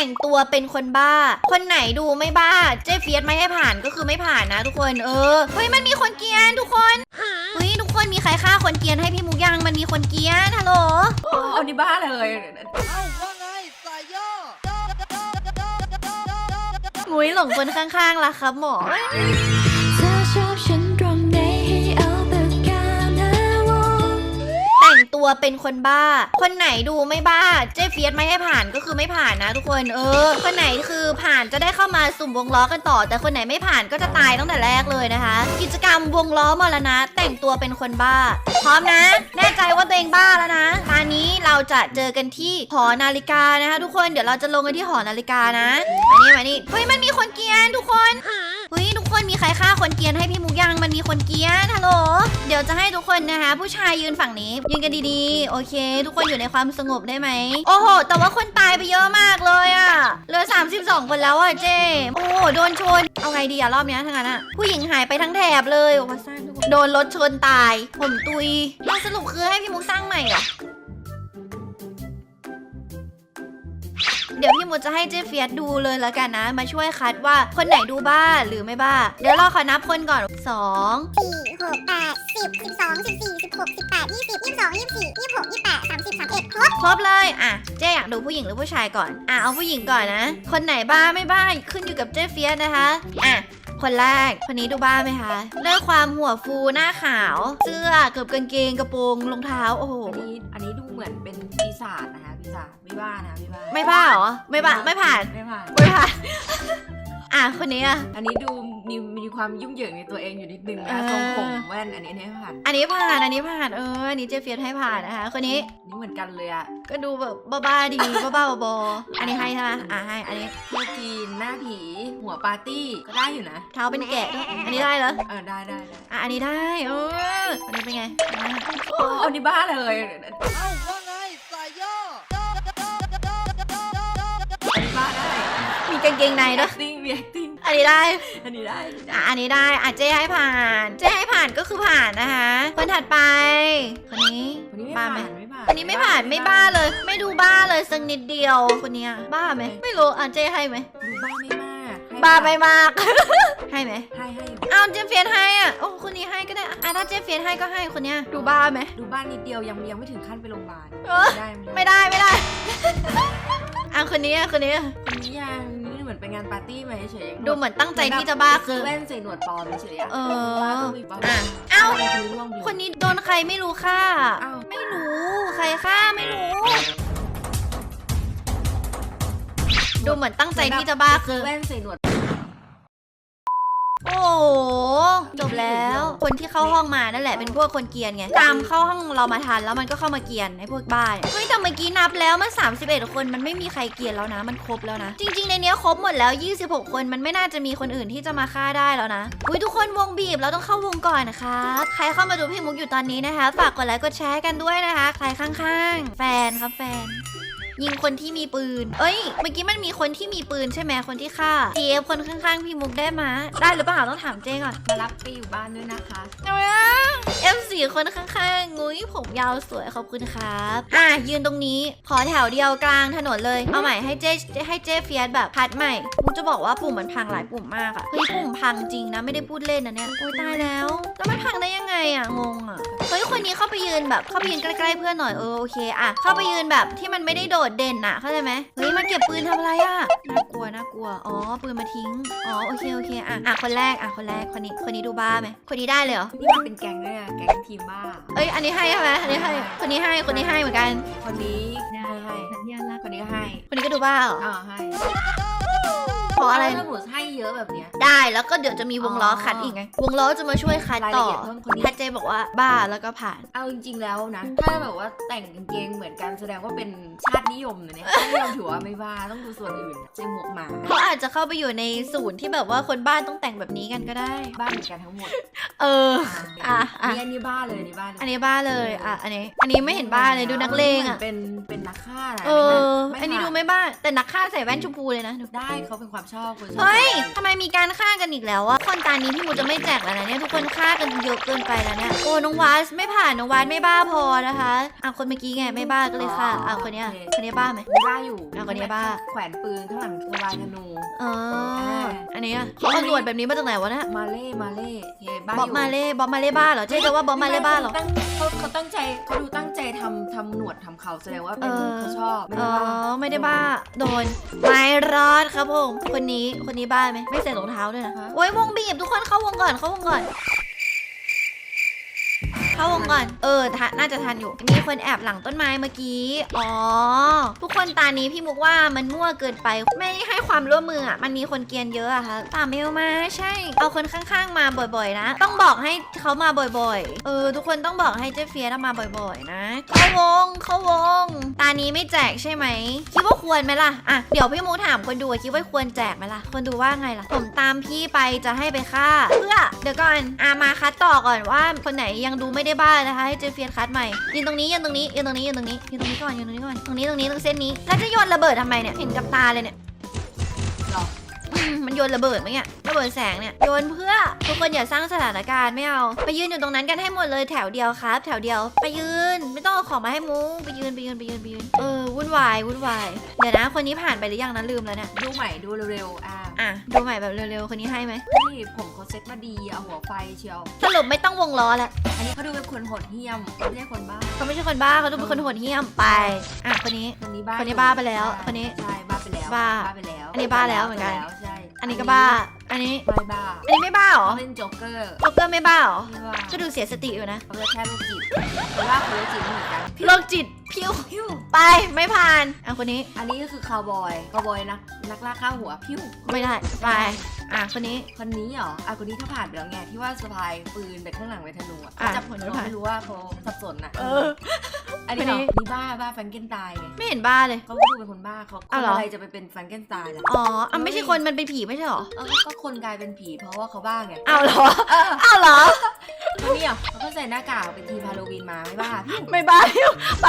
แต่งตัวเป็นคนบ้า คนไหนดูไม่บ้า เจ๊เฟียสไม่ให้ผ่านก็คือไม่ผ่านนะ ทุกคนเออเฮ้ยมันมีคนเกรียนทุกคนเฮ้ยทุกคนมีใครฆ่าคนเกรียนให้พี่มุกยังมันมีคนเกรียนฮัลโหลเอานี่บ้าเลยเอ้าว่าไงสายย่องุ้ยหลงคนข้างๆล่ะครับหมอ ตัวเป็นคนบ้า คนไหนดูไม่บ้า เจ๊เฟียสไม่ให้ผ่านก็คือไม่ผ่านนะ ทุกคน เออ คนไหนคือผ่านจะได้เข้ามาสุ่มวงล้อกันต่อ แต่คนไหนไม่ผ่านก็จะตายตั้งแต่แรกเลยนะคะ กิจกรรมวงล้อมรณะแต่งตัวเป็นคนบ้า พร้อมนะ แน่ใจว่าตัวเองบ้าแล้วนะตอนนี้เราจะเจอกันที่หอนาฬิกานะคะ ทุกคน เดี๋ยวเราจะลงกันที่หอนาฬิกานะมานี่มานี่ เฮ้ย มันมีคนเกียนทุกคน คนมีใครฆ่าคนเกียนให้พี่มุกยังมันมีคนเกียนฮัลโหลเดี๋ยวจะให้ทุกคนนะคะ ผู้ชายยืนฝั่งนี้ ยืนกันดีๆ โอเค ทุกคนอยู่ในความสงบได้ไหมโอ้โห แต่ว่าคนตายไปเยอะมากเลยอะเหลือ 32 คนแล้วอะเจ้โอ้โหโดนชนเอาไงดีอะรอบนี้ทั้งนั้นอะผู้หญิงหายไปทั้งแถบเลยโอ้โหสร้างทุกคนโดนรถชนตาย ผมตุยแล้วสรุปคือให้พี่มุกสร้างใหม่เหรอ เดี๋ยวพี่มุกจะให้เจ๊เฟียสดูเลยแล้วกันนะ มาช่วยคัดว่าคนไหนดูบ้าหรือไม่บ้า เดี๋ยวเราขอนับคนก่อน 2 สี่หกแปดสิบสิบสองสิบสี่สิบหกสิบแปดยี่สิบยี่สิบสองยี่สิบสี่ยี่สิบหกยี่สิบแปดสามสิบสามเอ็ดครบครบเลย อะ เจ๊อยากดูผู้หญิงหรือผู้ชายก่อน อะ เอาผู้หญิงก่อนนะ คนไหนบ้าไม่บ้าขึ้นอยู่กับเจ๊เฟียสนะคะ อะ คนแรก คนนี้ดูบ้าไหมคะด้วยความหัวฟูหน้าขาว เสื้อเกือบกางเกงกระโปรงรองเท้า โอ้โห อันนี้อันนี้ดู เหมือนเป็นปีศาจนะคะปีศาจไม่บ้านะไม่บ้าไม่บ้าเหรอ ไม่บ้าไม่ผ่าน ไม่ผ่านไม่ผ่าน อะคนนี้อะ อันนี้ดูมีมีความยุ่งเหยิงในตัวเองอยู่นิดนึงนะเออ ทรงผมแว่นอันนี้อันนี้ไม่ผ่านอันนี้ผ่าน อันนี้ผ่าน เออ อันนี้เจ๊เฟียสให้ผ่านนะคะ คนนี้ อันนี้เหมือนกันเลยอะก็ดูแบบบ้าๆดี บ้าๆบอๆอันนี้ให้ใช่ไหมอะให้ อันนี้เที่ยวจีนหน้าผี หัวปาร์ตี้ก็ได้อยู่นะเท้าเป็นแกะด้วยอันนี้ได้เหรอ เออได้ได้ได้อะ อันนี้ได้ เอออันนี้เป็นไงอะโอ้อันนี้บ้าเลย เกงในด้วย acting มี acting อันนี้ได้ อันนี้ได้อะอันนี้ได้อะเจ๊ให้ผ่าน เจ๊ให้ผ่านก็คือผ่านนะคะคนถัดไปคนนี้คนนี้ไม่บ้าผ่านไหม ไม่ผ่านคนนี้ไม่ผ่านไม่บ้าเลย ไม่ดูบ้าเลยสักนิดเดียวคนเนี้ยบ้าไหมไม่รู้อะเจ๊ให้ไหมดูบ้าไม่มากให้บ้าไม่มาก ให้ไหมให้ให้อยู่เอาเจฟเฟียสให้อะโอ้คนนี้ให้ก็ได้อะถ้าเจฟเฟียสให้ก็ให้คนเนี้ยดูบ้าไหม ดูบ้านนิดเดียวยังยังไม่ถึงขั้นไปโรงพยาบาลเออ ได้ไม่ได้ไม่ได้อะคนนี้อะคนนี้อะคนนี้ยังนี่ เหมือนเป็นงานปาร์ตี้มาเฉยๆดูเหมือนตั้งใจที่จะบ้าคือแว่นใส่หนวดปลอมเฉยๆอะเออบ้าต้องมีบ้าอะเอ้าคนนี้ร่วงไปเลยคนนี้โดนใครไม่รู้ฆ่าเอ้าไม่รู้ใครฆ่าไม่รู้ ดูเหมือนตั้งใจที่จะบ้าคือแว่นใส่หนวด โห จบแล้ว คนที่เข้าห้องมานั่นแหละเป็นพวกคนเกียนไง ตามเข้าห้องเรามาทันแล้วมันก็เข้ามาเกียนไอ้พวกบ้าเนี่ยเฮ้ยแต่เมื่อกี้นับแล้วมัน 31 คนมันไม่มีใครเกียนแล้วนะ มันครบแล้วนะ จริง ๆ ในเนี้ยครบหมดแล้ว 26 คนมันไม่น่าจะมีคนอื่นที่จะมาฆ่าได้แล้วนะอุ้ยทุกคนวงบีบเราต้องเข้าวงก่อนนะครับใครเข้ามาดูพี่มุกอยู่ตอนนี้นะคะฝากกดไลค์กดแชร์กันด้วยนะคะ ใครข้างๆ แฟนครับแฟน ยิงคนที่มีปืน เอ้ย เมื่อกี้มันมีคนที่มีปืนใช่ไหมคนที่ฆ่า GF คนข้างๆพี่มุกได้มาได้หรือเปล่าต้องถามเจ้ก่อนมารับไปอยู่บ้านด้วยนะคะเอาละเอฟสี่คนข้างๆงุ้ยผมยาวสวยขอบคุณครับ อะยืนตรงนี้ขอแถวเดียวกลางถนนเลยเอาใหม่ให้เจ๊ให้เจ๊เฟียสแบบพัดใหม่มุกจะบอกว่าปุ่มมันพังหลายปุ่มมากอะเฮ้ยปุ่มพังจริงนะไม่ได้พูดเล่นนะเนี่ยโอ้ยตายแล้วแล้วมันพังได้ยังไงอะงงอะเฮ้ยคนนี้เข้าไปยืนแบบเข้าไปยืนใกล้ๆเพื่อนหน่อยเออโอเคอะเข้าไปยืนแบบที่มันไม่ได้โดดเด่นอะเข้าใจไหมเฮ้ยมันเก็บปืนทำอะไรอะน่ากลัวน่ากลัวอ๋อปืนมาทิ้งอ๋อโอเคโอเคอะอะคนแรกอะคนแรกคนนี้คนนี้ดูบ้าไหมคนนี้ได้เลยเหรอนี่มันเป็นแก๊งด้วยอะแก๊งทีมบ้า เอ้ยอันนี้ให้ใช่ไหมอันนี้ให้คนนี้ให้คนนี้ให้เหมือนกัน คนนี้ให้ให้สัญญาลักษณ์คนนี้ก็ให้คนนี้ก็ดูบ้าเหรออ่าให้ เพราะอะไร ถ้าหนูให้เยอะแบบเนี้ย ได้แล้วก็เดี๋ยวจะมีวงล้อคัดอีกไง วงล้อจะมาช่วยคัดรายต่ละอเอียดเพิ่มคนนี้พัดเจบอกว่าบ้าแล้วก็ผ่าน เอาจริงๆแล้วนะ ถ้าแบบว่าแต่งกางเกงเหมือนกันแสดงว่าเป็นชาตินิยมนะเนี่ยชาตินิยมถือว่าไม่บ้าต้องดูส่วนอื่นใส่หมวกหมาเขาอาจจะเข้าไปอยู่ในศูนย์ที่แบบว่าคนบ้านต้องแต่งแบบนี้กันก็ได้ บ้าเหมือนกันทั้งหมดเออ อะอะ นี่อันนี้บ้าเลยอันนี่บ้าเลยอันนี้บ้าเลยอะอันนี้ อันนี้ไม่เห็นบ้าเลยดูนักเลงอะเป็นเป็นนักฆ่านะเออ ไม่อันนี้ผ่าดูไม่บ้าแต่นักฆ่าใส่แว่นชมพูเลยนะดู ได้เขาเป็นความชอบคนชอบเฮ้ยทำไมมีการฆ่ากันอีกแล้วอะคนตานี้พี่มูจะไม่แจกแล้วนะเนี่ยทุกคนฆ่ากันเยอะเกินไปแล้วเนี่ย โอ้น้องวาสไม่ผ่านน้องวาสไม่บ้าพอนะคะอะคนเมื่อกี้ไงไม่บ้าก็เลยค่ะอะคนเนี้ยคนนี้บ้าไหมไม่บ้าอยู่ Ah, อะคนนี้บ้า แขวนปืนข้างหลังสบายธนูอ๋ออันนี้อะเขาเอาหนวดแบบนี้มาจากไหนวะเนี่ยมาเล่มาเล่เฮ้บ้าบ๊อบยู่มาเล่บ๊อบมาเล่บ้าเหรอเจ๊จะว่าบ๊อบมาเล่บ้าเหรอตั้งเขาเขาตั้งใจเขาดูตั้งใจทำทำหนวดทำเขาแสดงว่าเป็นเออเขาชอบไม่อ๋ได้อบ้าไม่ได้บ้าโดนไม่รอดครับผมคนนี้คนนี้บ้าไหมไม่ใส่รองเท้าด้วยนะโอ้ยวงบีบทุกคนเข้าวงก่อนเข้าวงก่อน เข้าวงก่อน เออทะน่าจะทันอยู่ มีคนแอบหลังต้นไม้เมื่อกี้ อ๋อ ทุกคนตานี้พี่มุกว่ามันมั่วเกินไป ไม่ให้ความร่วมมืออะ มันมีคนเกรียนเยอะอะค่ะตามเมลมาใช่ เอาคนข้างๆมาบ่อยๆนะ ต้องบอกให้เขามาบ่อยๆ เออ ทุกคนต้องบอกให้เจ๊เฟียสมาบ่อยๆ นะ เข้าวง เข้าวง ตานี้ไม่แจกใช่ไหม คิดว่าควรไหมล่ะ อะ เดี๋ยวพี่มูถามคนดูอะคิดว่าควรแจกไหมล่ะ คนดูว่าไงล่ะ ผมตามพี่ไปจะให้ไปฆ่า เพื่อ เดี๋ยวก่อนอะมาคัดต่อก่อนว่าคนไหนยังดูไม่ได้บ้านนะคะให้เจฟเฟียสคัดใหม่ยืนตรงนี้ยืนตรงนี้ยืนตรงนี้ยืนตรงนี้ยืนตรงนี้ก่อนยืนตรงนี้ก่อนตรงนี้ตรงนี้ตรงเส้นนี้แล้วจะโยนระเบิดทำไมเนี่ยเห็นกับตาเลยเนี่ยหรออืมมันโยนระเบิดไหมเนี่ยระเบิดแสงเนี่ยโยนเพื่อทุกคนอย่าสร้างสถานการณ์ไม่เอาไปยืนอยู่ตรงนั้นกันให้หมดเลยแถวเดียวครับ แถวเดียว ไปยืนไม่ต้องเอาของมาให้มูไปยืนไปยืนไปยืนไปยืนเออวุ่นวายวุ่นวายเดี๋ยวนะคนนี้ผ่านไปหรือยังนะลืมแล้วเนี่ยดูใหม่ดูเร็วๆอะอะดูใหม่แบบเร็วๆคนนี้ให้ไหมนี่ผมเขาเซ็ตมาดีเอาหัวไฟเชียวสรุปไม่ต้องวงล้อแล้ว อันนี้เขาดูเป็นคนโหดเหี้ยมไม่ใช่คนบ้าเขาไม่ใช่คนบ้าเขาดูเป็นคนโหดเหี้ยมไป อะคนนี้ คนนี้บ้าคนนี้อยู่บ้าไปแล้วใช่คนนี้ใช่บ้าไปแล้วบ้าไปแล้ว อันนี้บ้าแล้วเหมือนกันใช่อันนี้ก็บ้า อันนี้ไม่บ้า อันนี้ไม่บ้าเหรอเขาเป็นโจ๊กเกอร์โจ๊กเกอร์ไม่บ้าเหรอไม่บ้าก็ดูเสียสติอยู่นะเขาเป็นแค่โรคจิตเพราะว่าเขาโรคจิตไม่เหมือนกันโรคจิตพิวพิ้วไปไม่ผ่านอะคนนี้ อันนี้ก็คือคาวบอยคาวบอยนัก นักล่าข้าวหัวพิ้วไม่ได้ ไป อะคนนี้ คนนี้เหรอ อะคนนี้ถ้าผ่านไปแล้วไงที่ว่าสะพายปืนไปข้างหลังไปธนูอะอะจับคนนี้เราผ่านไม่รู้ว่าเขาสับสนอะเออ อันนี้เหรอคนนี้ นี่บ้าบ้าแฟรงเกนไตน์ไงไม่เห็นบ้าเลย เขาก็ดูเป็นคนบ้าเขาคอ้าวนเหรออะไรจะไปเป็นแฟรงเกนไตน์ล่ะอ๋ออะไม่ใช่คนมันเป็นผีไม่ใช่เหรอ เออก็คนกลายเป็นผีเพราะว่าเขาบ้าไงอ้าวเหรอ เอออ้าวเหรอ คนนี้เหรอเขาก็ใส่หน้ากากเป็นทีมฮาโลวีนมาไม่บ้าไม่บ้าพิวไป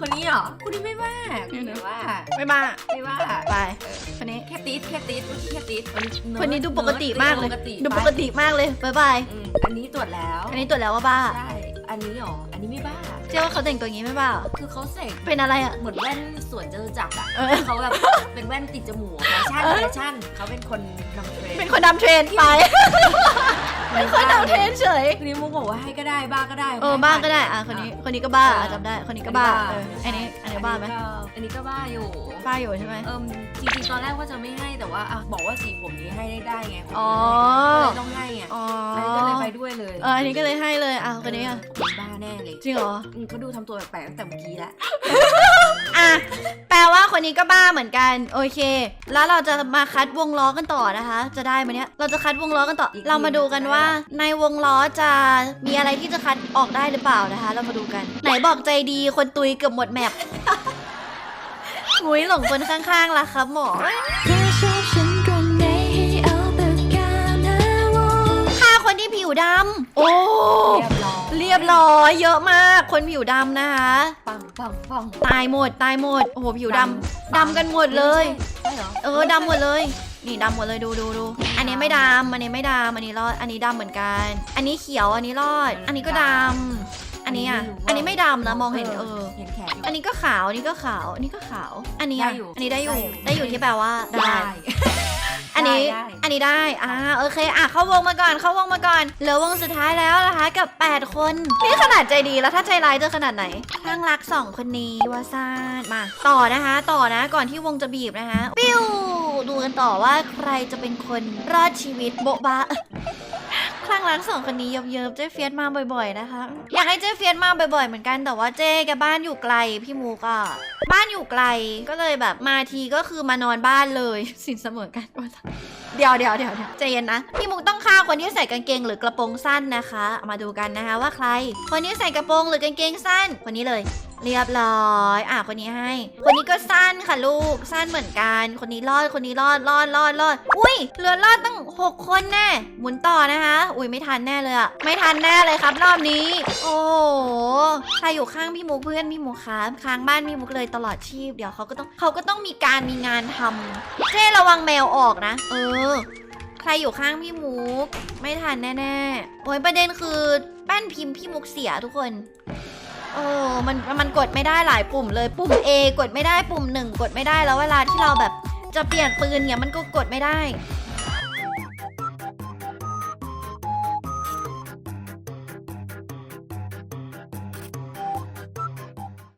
คนนี้เหรอคนนี้ไม่บ้าคนนี้ไม่บ้าไม่บ้าไม่บ้าไปคนนี้แค่ติดแค่ติดแค่ติดคนนี้ดูปกติมากเลยปกติดูปกติมากเลยบายบายอืมอันนี้ตรวจแล้ว อันนี้ตรวจแล้วว่าบ้า ใช่ อันนี้เหรออั นนี้ไม่บ้าเชื่อว่าเขาแต่งตัวอย่างนี้ไม่บ้าเหรอคือเขาใส่เป็นอะไรอะ เหมือนแว่นสวนเจอจักรอะเออ เขาแบบเป็นแว่นติดจมูกแฟชั่นเออแฟชั่นเขาเป็นคนนำเทรนด์เป็นคนนำเทรนไป เป็นคนนำเทรนเฉยคนนี้มุกบอกว่าให้ก็ได้บ้าก็ได้เออบ้าก็ได้ อะคนนี้คนนี้ก็บ้าอะจำได้ คนนี้ก็บ้าเอออันนี้อันนี้บ้าไหมอันนี้ก็บ้าอยู่บ้าอยู่ใช่ไหมเอิมจริงๆตอนแรกว่าจะไม่ให้แต่ว่าอะบอกว่าสีผมนี้ให้ได้ได้ไงอ๋อ ก็เลยต้องให้ไงอ๋ออันนี้ก็เลยไปด้วยเลยเอออันนี้ก็เลยให้เลยอะคนนี้อะคนบ้าแน่เลยจริงเหรออืมเขาดูทำตัวแปลกๆตั้งแต่เมื่อกี้แล้ว อะแปลว่าคนนี้ก็บ้าเหมือนกัน โอเค แล้วเราจะมาคัดวงล้อกันต่อนะคะ จะได้ไหมเนี่ยเราจะคัดวงล้อกันต่อเรามาดูกันว่า ในวงล้อจะมีอะไรที่จะคัดออกได้หรือเปล่านะคะ เรามาดูกัน ไหนบอกใจดีคนตุยเกือบหมดแมปหุยหลงคนข้างๆล่ะครับหมอเธอชอบ ร้อยเรียบร้อยเยอะมาก คนผิวดำนะคะปังปังปังตายหมดตายหมดโอ้โหผิวดำดำกันหมดเลย ใช่เหรอเออดำหมดเลย นี่ดำหมดเลยดูดูดูอันนี้ไม่ดำอันนี้ไม่ดำอันนี้รอดอันนี้ดำเหมือนกัน อันนี้เขียวอันนี้รอด อันนี้ก็ดำอันนี้อะอันนี้ไม่ดำนะมองเห็นเออ เห็นแขนอยู่ อันนี้ก็ขาว อันนี้ก็ขาว อันนี้ก็ขาว อันนี้อะได้อยู่อันนี้ได้อยู่ ได้อยู่ ได้อยู่ที่แปลว่าได้ ได้ อันนี้ได้ อันนี้ได้ อ่า โอเค อะ เข้าวงมาก่อน เข้าวงมาก่อน เหลือวงสุดท้ายแล้วนะคะ กับ 8 คน นี่ขนาดใจดีแล้วถ้าใจร้ายจะขนาดไหนข้างรักสองคนนี้วาซานมา ต่อนะคะ ต่อนะ ก่อนที่วงจะบีบนะคะ ปิ้ว ดูกันต่อว่าใครจะเป็นคนรอดชีวิตโบ๊ะบะ คลั่งรักสองคนนี้เยิบๆเจ๊เฟียสมาบ่อยๆนะคะ อยากให้เจ๊เฟียสมาบ่อยๆเหมือนกันแต่ว่าเจ๊แกบ้านอยู่ไกลพี่มูกอะบ้านอยู่ไกลก็เลยแบบมาทีก็คือมานอนบ้านเลยสินเสมอกันเดี๋ยวเดี๋ยวเดี๋ยวเดี๋ยวใจเย็นนะ พี่มุกต้องฆ่าคนที่ใส่กางเกงหรือกระโปรงสั้นนะคะ มาดูกันนะคะว่าใคร คนที่ใส่กระโปรงหรือกางเกงสั้นคนนี้เลย เรียบร้อย อะคนนี้ให้ คนนี้ก็สั้นค่ะลูก สั้นเหมือนกัน คนนี้รอด คนนี้รอด รอด รอด รอด อุ้ย เหลือรอดตั้ง 6 คนแน่ หมุนต่อนะคะ อุ้ยไม่ทันแน่เลยอะไม่ทันแน่เลยครับรอบนี้ โอ้โห ใครอยู่ข้างพี่มุกเพื่อนพี่มุกครับค้างบ้านพี่มุกเลยตลอดชีพ เดี๋ยวเขาก็ต้องเขาก็ต้องมีการมีงานทำเจ้ระวังแมวออกนะ เออ ใครอยู่ข้างพี่มุกไม่ทันแน่ๆ โอ้ยประเด็นคือแป้นพิมพ์พี่มุกเสียทุกคน เออมันมันกดไม่ได้หลายปุ่มเลยปุ่ม A กดไม่ได้ปุ่มหนึ่งกดไม่ได้แล้วเวลาที่เราแบบจะเปลี่ยนปืนเนี่ยมันก็กดไม่ได้